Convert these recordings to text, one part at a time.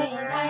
另来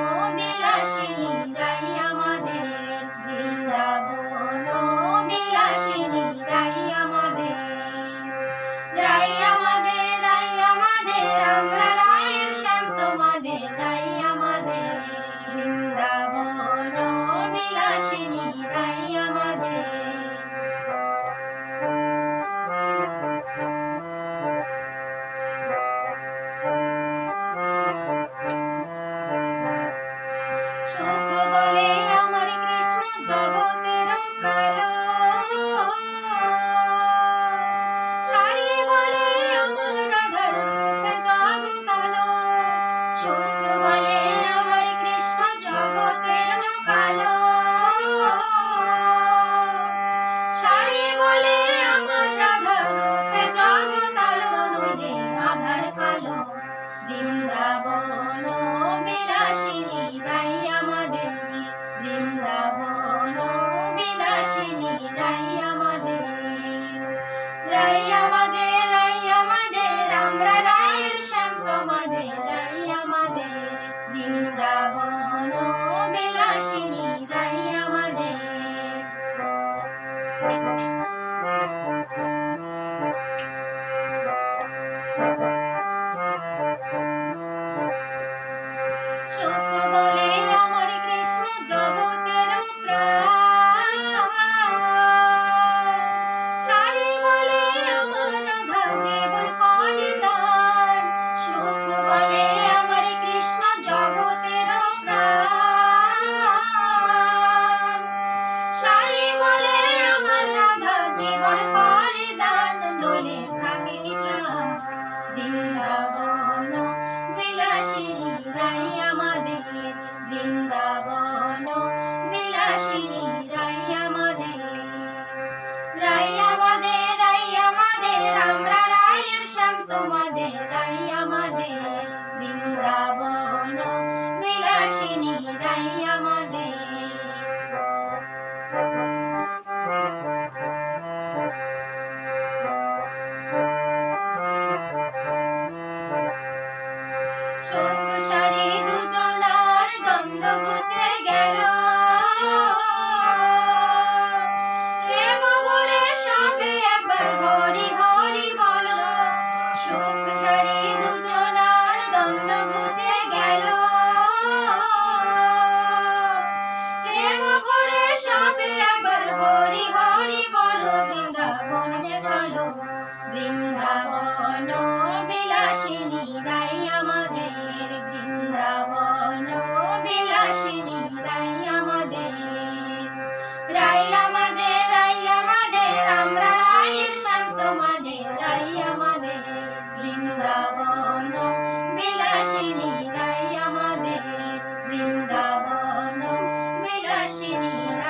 বাহিনী নাই আমাদের রাই আমাদের রাই আমাদের আমরা রায়ের শ্যাম বৃন্দাবন তোমাদের রাই আমাদের বৃন্দাবন বিলাসিনী রাই আমাদের Shinina.